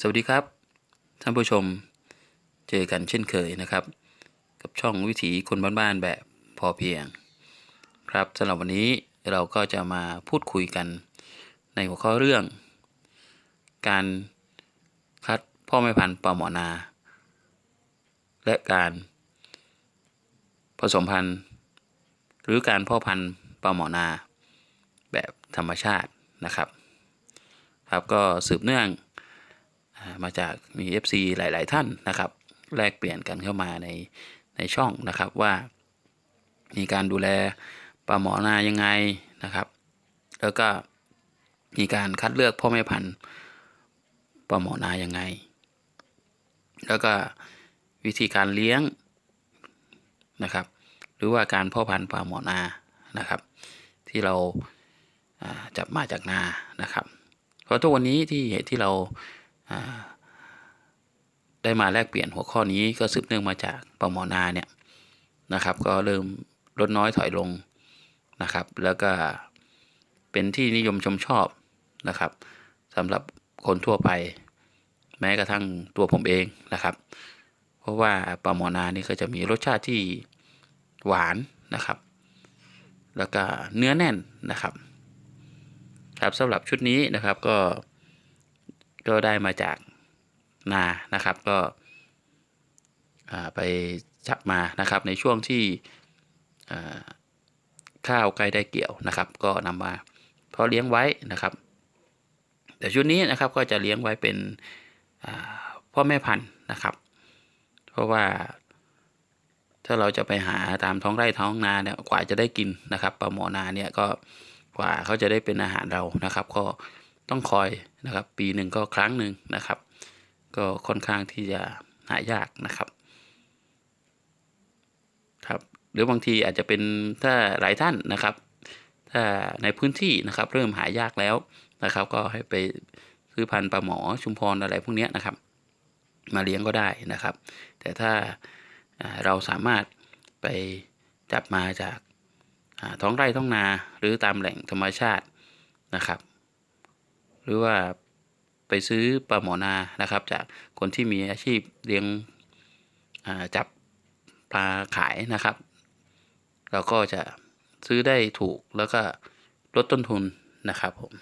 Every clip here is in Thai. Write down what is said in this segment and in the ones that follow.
สวัสดีครับ ท่านผู้ชมเจอกันเช่นเคยนะครับ กับช่องวิถีคนบ้านๆแบบพอเพียง ครับสำหรับวันนี้เราก็จะมาพูดคุยกันในหัวข้อเรื่อง การคัดพ่อแม่พันธุ์ปลาหมอนา และการ ผสมพันธุ์ หรือการพ่อพันธุ์ปลาหมอนา แบบธรรมชาตินะครับ ครับก็สืบเนื่อง มาจากมี FC หลาย ๆ ท่านนะครับ แลกเปลี่ยนกันเข้ามาในในช่องนะครับว่า มีการดูแลปลาหมอนายังไงนะครับ แล้วก็มีการคัดเลือกพ่อแม่พันธุ์ปลาหมอนายังไง แล้วก็วิธีการเลี้ยงนะครับ หรือว่าการพ่อพันธุ์ปลาหมอนานะครับ ที่เราาจับมาจากนานะครับ เพราะทุกวันนี้ที่ที่เรา ได้มาแลกเปลี่ยนหัวข้อนี้ก็สืบเนื่องมาจากปมนาเนี่ยนะครับก็เริ่มลดน้อยถอยลงนะครับ แล้วก็เป็นที่นิยมชมชอบนะครับสำหรับคนทั่วไป แม้กระทั่งตัวผมเองนะครับ เพราะว่าปลาหมอนานี่ก็จะมีรสชาติที่หวานนะครับ แล้วก็เนื้อแน่นนะครับ ครับสำหรับชุดนี้นะครับก็ ก็ได้มาจากนานะครับ ก็ไปจับมานะครับ ในช่วงที่ข้าวใกล้ได้เกี่ยวนะครับ ก็นำมาเพาะเลี้ยงไว้นะครับ แต่ชุดนี้นะครับก็จะเลี้ยงไว้เป็นพ่อแม่พันธุ์นะครับ เพราะว่าถ้าเราจะไปหาตามท้องไร่ท้องนาเนี่ยกว่าจะได้กินนะครับปลาหมอนาเนี่ยก็กว่าเขาจะได้เป็นอาหารเรานะครับ ก็ ต้องคอยนะครับ ปีหนึ่งก็ครั้งหนึ่งนะครับ ก็ค่อนข้างที่จะหายากนะครับ ครับ หรือบางทีอาจจะเป็นถ้าหลายท่านนะครับ ถ้าในพื้นที่นะครับ เริ่มหายากแล้วนะครับ ก็ให้ไปซื้อพันธุ์ปลาหมอชุมพรอะไรพวกนี้นะครับ มาเลี้ยงก็ได้นะครับ แต่ถ้าเราสามารถไปจับมาจากท้องไร่ท้องนาหรือตามแหล่งธรรมชาตินะครับ หรือว่าไปซื้อปลาหมอนานะครับ จากคนที่มีอาชีพเลี้ยงจับปลาขายนะครับ เราก็จะซื้อได้ถูกแล้วก็ลดต้นทุนนะครับผม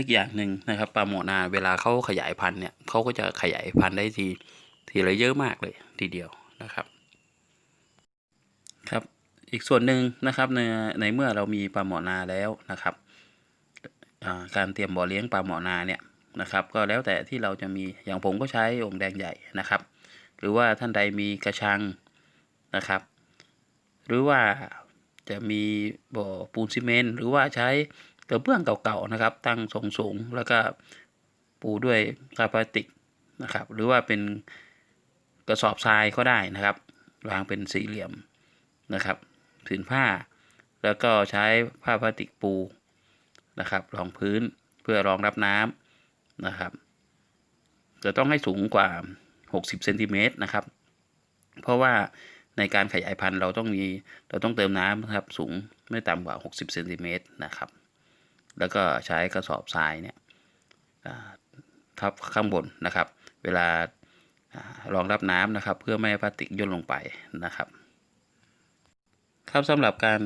อีกอย่างหนึ่งนะครับปลาหมอนาเวลาเขาขยายพันธุ์เนี่ยเขาก็จะขยายพันธุ์ได้ทีทีละเยอะมากเลยทีเดียวนะครับ ครับอีกส่วนหนึ่งนะครับในในเมื่อเรามีปลาหมอนาแล้วนะครับ การเตรียมบ่อเลี้ยงปลาหมอนาเนี่ยนะครับก็แล้วแต่ที่เราจะมีอย่างผมก็ใช้องค์แดงใหญ่นะครับ หรือว่าท่านใดมีกระชังนะครับ หรือว่าจะมีบ่อปูนซีเมนต์หรือว่าใช้กระเบื้องเก่าๆนะครับ ตั้งทรงสูงแล้วก็ปูด้วยกาพลาสติกนะครับ หรือว่าเป็นกระสอบทรายก็ได้นะครับ วางเป็นสี่เหลี่ยมนะครับผืนผ้า แล้วก็ใช้ผ้าพลาสติกปู นะครับรองพื้นเพื่อรองรับน้ำนะครับจะต้องให้สูงกว่า 60เซนติเมตรนะครับ เพราะว่าในการขยายพันธุ์เราต้องมีเราต้องเติมน้ำนะครับสูงไม่ต่ำกว่า 60เซนติเมตรนะครับ แล้วก็ใช้กระสอบทรายเนี่ยทับข้างบนนะครับ เวลารองรับน้ำนะครับ เพื่อไม่ให้พลาสติกย่นลงไปนะครับ ครับสำหรับการ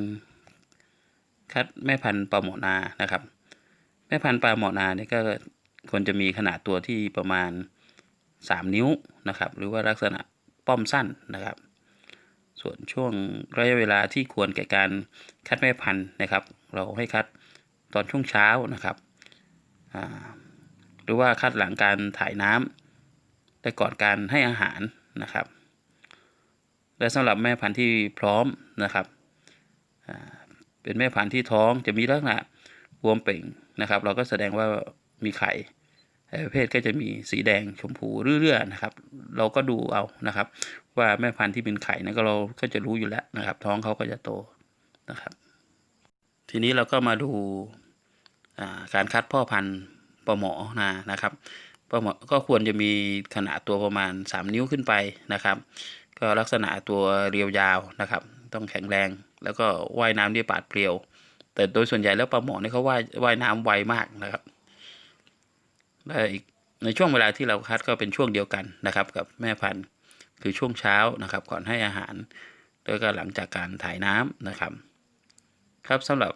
คัดแม่พันธุ์ปลาหมอนานะครับ แม่พันธุ์ปลาหมอนาเนี่ยก็ควรจะมีขนาดตัวที่ประมาณ 3 นิ้วนะครับ หรือว่าลักษณะป้อมสั้นนะครับ ส่วนช่วงระยะเวลาที่ควรแก่การคัดแม่พันธุ์นะครับ เราให้คัดตอนช่วงเช้านะครับอ่าหรือว่าคัดหลังการถ่ายน้ำและก่อนการให้อาหารนะครับ และสำหรับแม่พันธุ์ที่พร้อมนะครับอ่า เป็นแม่พันธุ์ที่ท้องจะมีลักษณะบวมเป่งนะครับ เราก็แสดงว่ามีไข่ไอ้ประเภทก็จะมีสีแดงชมพูเรื่อยๆนะครับ เราก็ดูเอานะครับ ว่าแม่พันธุ์ที่เป็นไข่นั้นก็เราก็จะรู้อยู่แล้วนะครับ ท้องเขาก็จะโตนะครับ ทีนี้เราก็มาดูาการคัดพ่อพันธุ์ปลาหมอนานะครับปลาหมอก็ควรจะมีขนาดตัวประมาณ 3 นิ้วขึ้นไปนะครับ ก็ลักษณะตัวเรียวยาวนะครับ ต้องแข็งแรง แล้วก็ว่ายน้ำด้วยปาดเปรียว แต่โดยส่วนใหญ่แล้วปลาหมอเนี่ยเขาว่ายว่ายน้ำไวมากนะครับและอีกในช่วงเวลาที่เราคัดก็เป็นช่วงเดียวกันนะครับ กับแม่พันธุ์คือช่วงเช้านะครับ ก่อนให้อาหาร แล้วก็หลังจากการถ่ายน้ำนะครับ ครับสำหรับ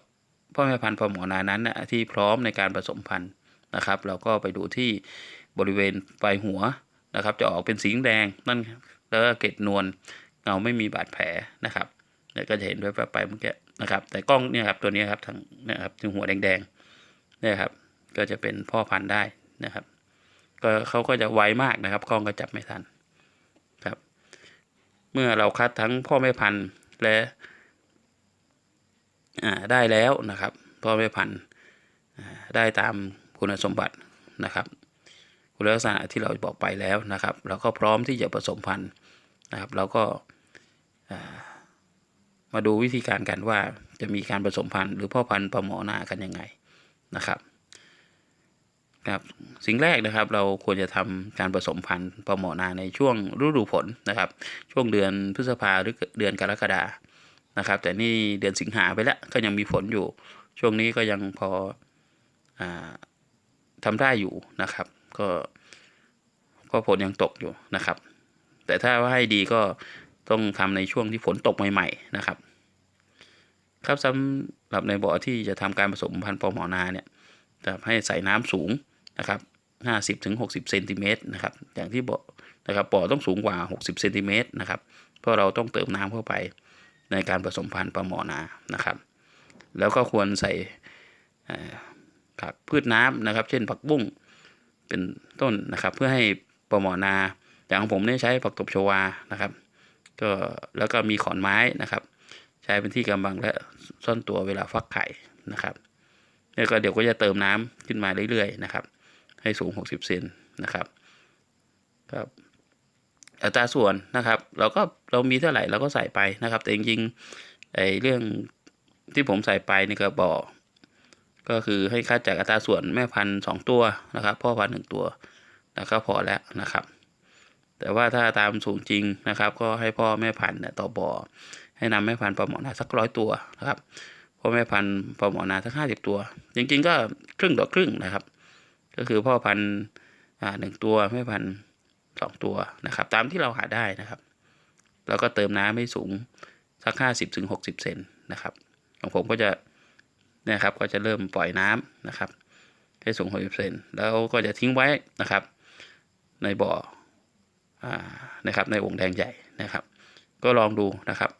พ่อแม่พันธุ์ปลาหมอนานั้นนะที่พร้อมในการผสมพันธุ์นะครับ เราก็ไปดูที่บริเวณปลายหัวนะครับ จะออกเป็นสีแดงนั่นแล้วก็เกล็ดนวลเงาไม่มีบาดแผลนะครับ เนี่ยก็จะเห็นด้วยไปเมื่อกี้นะครับ แต่กล้องเนี่ยครับตัวนี้ครับทางเนี่ยครับถึงหัวแดงๆเนี่ยครับก็จะเป็นพ่อพันธุ์ได้นะครับ ก็เขาก็จะไวมากนะครับกล้องก็จับไม่ทันครับ เมื่อเราคัดทั้งพ่อแม่พันธุ์และอ่าได้แล้วนะครับพ่อแม่พันธุ์อ่าได้ตามคุณสมบัตินะครับ คุณลักษณะที่เราบอกไปแล้วนะครับ เราก็พร้อมที่จะผสมพันธุ์นะครับ เราก็อ่า มาดูวิธีการกันว่าจะมีการผสมพันธุ์หรือพ่อพันธุ์ปลาหมอนากันยังไงนะครับครับสิ่งแรกนะครับเราควรจะทำการผสมพันธุ์ปลาหมอนาในช่วงฤดูฝนนะครับ ช่วงเดือนพฤษภาหรือเดือนกรกฎานะครับ แต่นี่เดือนสิงหาไปแล้วก็ยังมีฝนอยู่ ช่วงนี้ก็ยังพออาทำได้อยู่นะครับ ก็ก็ฝนยังตกอยู่นะครับ แต่ถ้าว่าให้ดีก็ ต้องทำในช่วงที่ฝนตกใหม่ ๆ นะครับ ครับสำหรับในบ่อที่จะทำการผสมพันธุ์ปลาหมอนาเนี่ยจะให้ใส่น้ำสูงนะครับ50ถึง60เซนติเมตรนะครับอย่างที่บอกนะครับบ่อต้องสูงกว่า 60เซนติเมตรนะครับเพราะเราต้องเติมน้ำเข้าไปในการผสมพันธุ์ปลาหมอนานะครับ แล้วก็ควรใส่ผักพืชน้ำนะครับ เช่นผักบุ้งเป็นต้นนะครับ เพื่อให้ปลาหมอนาอย่างของผมเนี่ยใช้ผักตบชวานะครับ ก็แล้วก็มีขอนไม้นะครับ ใช้เป็นที่กำบังและซ่อนตัวเวลาฟักไข่นะครับแล้วก็เดี๋ยวก็จะเติมน้ำขึ้นมาเรื่อยๆนะครับ ให้สูง 60 เซนนะครับครับอัตราส่วนนะครับ เราก็เรามีเท่าไหร่เราก็ใส่ไปนะครับ แต่จริงๆไอ้เรื่องที่ผมใส่ไปนี่ก็บอก ก็คือให้คัดจากอัตราส่วนแม่พันธุ์สองตัวนะครับ พ่อพันธุ์หนึ่งตัว แล้วก็พอแล้วนะครับ แต่ว่าถ้าตามสูงจริงนะครับ ก็ให้พ่อแม่พันธุ์เนี่ยต่อบ่อให้นำแม่พันธุ์ปลาหมอนาสักร้อยตัวนะครับพ่อแม่พันธุ์ปลาหมอนาทั้งห้าสิบตัว จริง ๆ ก็ครึ่งต่อครึ่งนะครับ ก็คือพ่อพันธุ์อ่าหนึ่งตัวแม่พันธุ์สองตัวนะครับ ตามที่เราหาได้นะครับ แล้วก็เติมน้ำให้สูงสักห้าสิบถึงหกสิบเซนนะครับของผมก็จะเนี่ยครับก็จะเริ่มปล่อยน้ำนะครับ ให้สูงหกสิบเซนแล้วก็จะทิ้งไว้นะครับ ในบ่ออ่า นะครับในองค์แดงใหญ่นะครับ ก็ลองดูนะครับ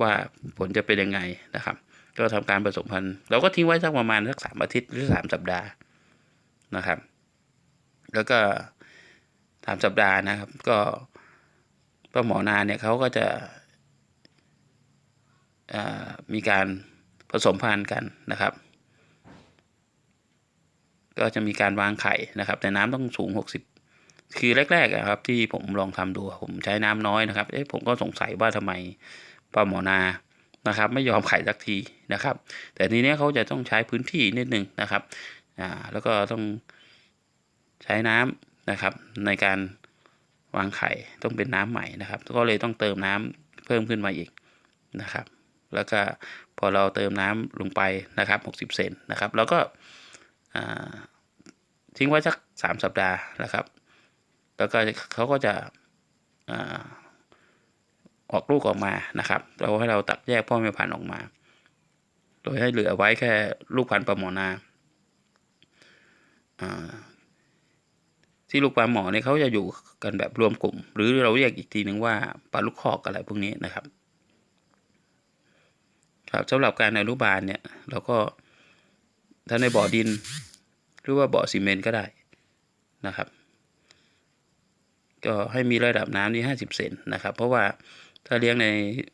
ว่าผลจะเป็นยังไงนะครับ ก็ทำการผสมพันธุ์เราก็ทิ้งไว้สักประมาณสักสามอาทิตย์หรือสามสัปดาห์นะครับ แล้วก็สามสัปดาห์นะครับ ก็ป้าหมอนาเนี่ยเขาก็จะมีการผสมพันธุ์กันนะครับ ก็จะมีการวางไข่นะครับ แต่น้ำต้องสูงหกสิบ คือแรกๆอะครับที่ผมลองทำดูผมใช้น้ำน้อยนะครับเอ๊ะผมก็สงสัยว่าทำไมปลาหมอนานะครับ ไม่ยอมไข่สักทีนะครับ แต่ทีเนี้ยเขาจะต้องใช้พื้นที่นิดนึงนะครับอ่าแล้วก็ต้องใช้น้ำนะครับ ในการวางไข่ต้องเป็นน้ำใหม่นะครับ ก็เลยต้องเติมน้ำเพิ่มขึ้นมาอีกนะครับ แล้วก็พอเราเติมน้ำลงไปนะครับ 60 เซนนะครับ แล้วก็อ่าทิ้งไว้สักสามสัปดาห์นะครับ แล้วก็เขาก็จะอออกลูกออกมานะครับ เราให้เราตักแยกพ่อแม่พันธุ์ออกมา โดยให้เหลือไว้แค่ลูกพันธุ์ปลาหมอนาอ่าที่ลูกปลาหมอเนี่ยเขาจะอยู่กันแบบรวมกลุ่ม หรือเราเรียกอีกทีหนึ่งว่าปลาลูกคอกอะไรพวกนี้นะครับ ครับสำหรับการอนุบาลเนี่ยเราก็ถ้าในบ่อดิน หรือว่าบ่อซีเมนต์ก็ได้นะครับ ก็ให้มีระดับน้ำที่ห้าสิบเซนนะครับ เพราะว่าถ้าเลี้ยงใน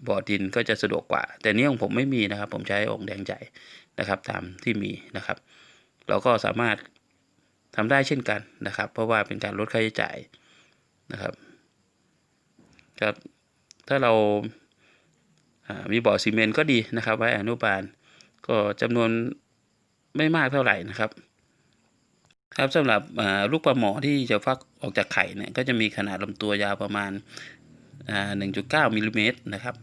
บ่อดินก็จะสะดวกกว่า แต่นี้ของผมไม่มีนะครับ ผมใช้องค์แดงใจนะครับ ตามที่มีนะครับ เราก็สามารถทำได้เช่นกันนะครับ เพราะว่าเป็นการลดค่าใช้จ่ายนะครับครับ ถ้าเรามีบ่อซีเมนต์ก็ดีนะครับ ไว้อนุบาลก็จำนวนไม่มากเท่าไหร่นะครับ ครับสำหรับลูกปลาหมอที่จะฟักออกจากไข่เนี่ยก็จะมีขนาดลำตัวยาวประมาณอ่า1.9มิลลิเมตรนะครับ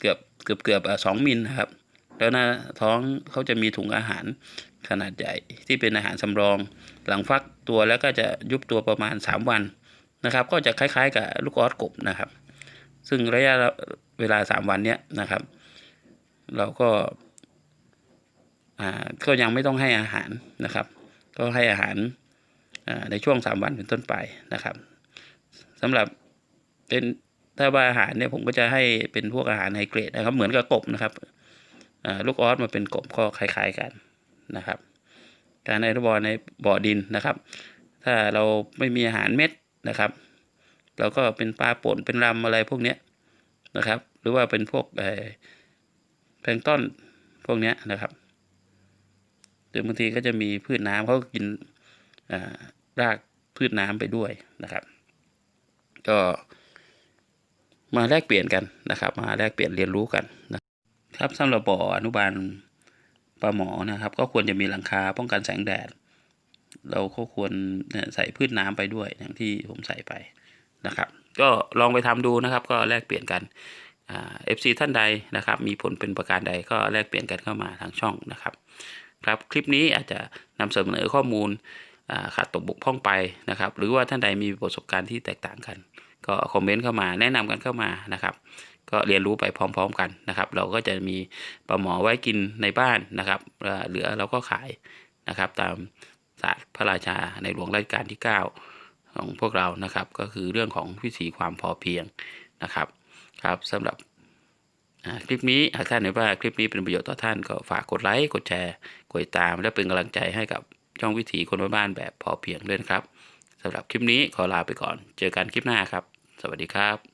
เกือบเกือบเกือบสอ่า2มิลนะครับ แล้วหน้าท้องเขาจะมีถุงอาหารขนาดใหญ่ที่เป็นอาหารสำรอง หลังฟักตัวแล้วก็จะยุบตัวประมาณ 3 วันนะครับ ก็จะคล้ายๆกับลูกออสกบนะครับ ซึ่งระยะเวลา 3 วันเนี้ยนะครับ เราก็อ่าก็ยังไม่ต้องให้อาหารนะครับ ก็ให้อาหารในช่วง 3 วันเป็นต้นไปนะครับสำหรับเป็นถ้าว่าอาหารเนี่ยผมก็จะให้เป็นพวกอาหารไฮเกรดนะครับ เหมือนกับกบนะครับลูกออสมาเป็นกบก็คล้าย ๆกันนะครับ การให้บอลในบ่อดินนะครับ ถ้าเราไม่มีอาหารเม็ดนะครับเราก็เป็นปลาป่นเป็นรำอะไรพวกเนี้ยนะครับ หรือว่าเป็นพวกเอ่อแพลงต้นพวกเนี้ยนะครับ หรือบางทีก็จะมีพืชน้ำเขาก็กินรากพืชน้ำไปด้วยนะครับ ก็มาแลกเปลี่ยนกันนะครับ มาแลกเปลี่ยนเรียนรู้กันนะครับสำหรับบ่ออนุบาลปลาหมอนะครับ ก็ควรจะมีหลังคาป้องกันแสงแดด เราก็ควรใส่พืชน้ำไปด้วยอย่างที่ผมใส่ไปนะครับ ก็ลองไปทำดูนะครับ ก็แลกเปลี่ยนกันเอ่า FC ท่านใดนะครับ มีผลเป็นประการใดก็แลกเปลี่ยนกันเข้ามาทางช่องนะครับ ครับคลิปนี้อาจจะนำเสนอข้อมูลขาดตกบกพร่องไปนะครับ หรือว่าท่านใดมีประสบการณ์ที่แตกต่างกัน ก็คอมเมนต์เข้ามาแนะนำกันเข้ามานะครับก็เรียนรู้ไปพร้อม ๆกันนะครับ เราก็จะมีปลาหมอไว้กินในบ้านนะครับเหลือเราก็ขายนะครับ ตามศาสตร์พระราชาในหลวงรัชกาลที่ 9 ของพวกเรานะครับ ก็คือเรื่องของวิถีความพอเพียงนะครับครับสำหรับคลิปนี้หากท่านเห็นว่าคลิปนี้เป็นประโยชน์ต่อท่านก็ฝากกดไลค์กดแชร์ กดติดตามและเป็นกำลังใจให้กับช่องวิถีคนบ้านๆแบบพอเพียงด้วยนะครับสำหรับคลิปนี้ขอลาไปก่อน เจอกันคลิปหน้าครับ สวัสดีครับ